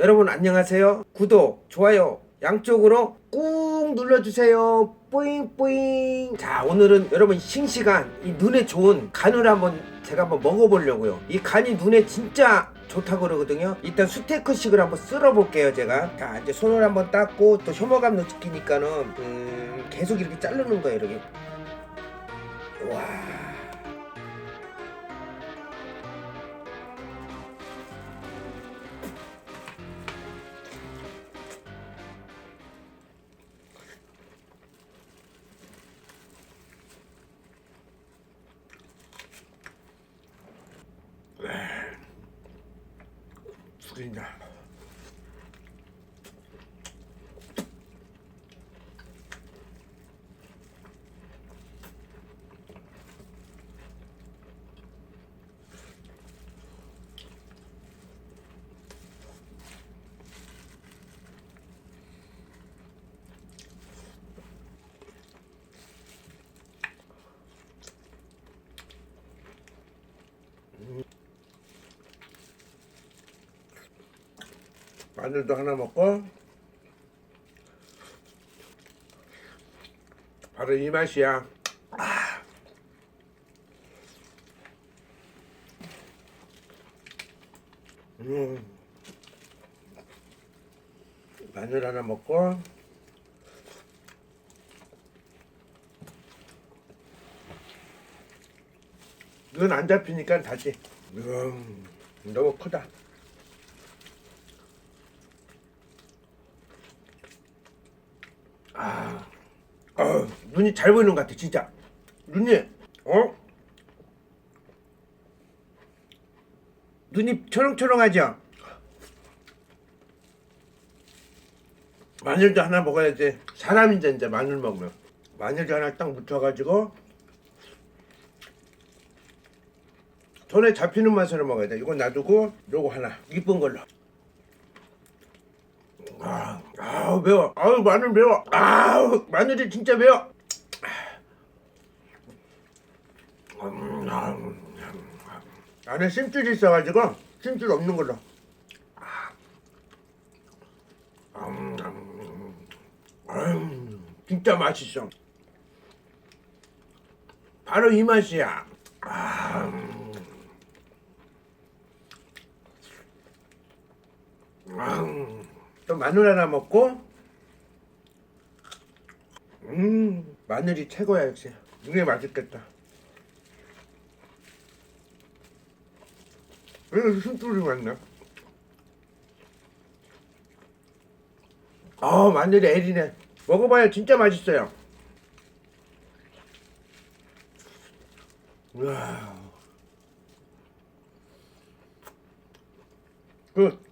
여러분 안녕하세요. 구독, 좋아요 양쪽으로 꾹 눌러주세요. 뿌잉 뿌잉. 자 오늘은 여러분 싱싱한 이 눈에 좋은 간을 한번 제가 한번 먹어보려고요. 이 간이 눈에 진짜 좋다고 그러거든요. 일단 수테크식을 한번 쓸어볼게요 제가. 자 이제 손을 한번 닦고 또 혐오감 느끼니까는 음, 계속 이렇게 자르는 거예요 이렇게. 와. Fringer. 마늘도 하나 먹고 바로 이 맛이야. 아. 음. 마늘 하나 먹고 이건 안 잡히니까 다시 음, 너무 크다. 아, 어, 눈이 잘 보이는 것 같아, 진짜. 눈이, 어? 눈이 초롱초롱하죠? 마늘도 하나 먹어야지. 사람인데, 이제 마늘 먹으면. 마늘도 하나 딱 묻혀가지고, 손에 잡히는 맛으로 먹어야 돼. 이거 놔두고, 요거 하나. 이쁜 걸로. 아, 아우 매워. 아우 마늘 매워. 아우 마늘이 진짜 매워. 음, 아, 음, 안에 심줄이 있어가지고 심줄 없는 걸로. 아, 음, 음, 음, 진짜 맛있어. 바로 이 맛이야. 아, 음. 음. 또 마늘 하나 먹고. 음 마늘이 최고야 역시. 이게 맛있겠다. 왜 숨소리 맛나 아 마늘이 애리네. 먹어봐야 진짜 맛있어요. 우와. 그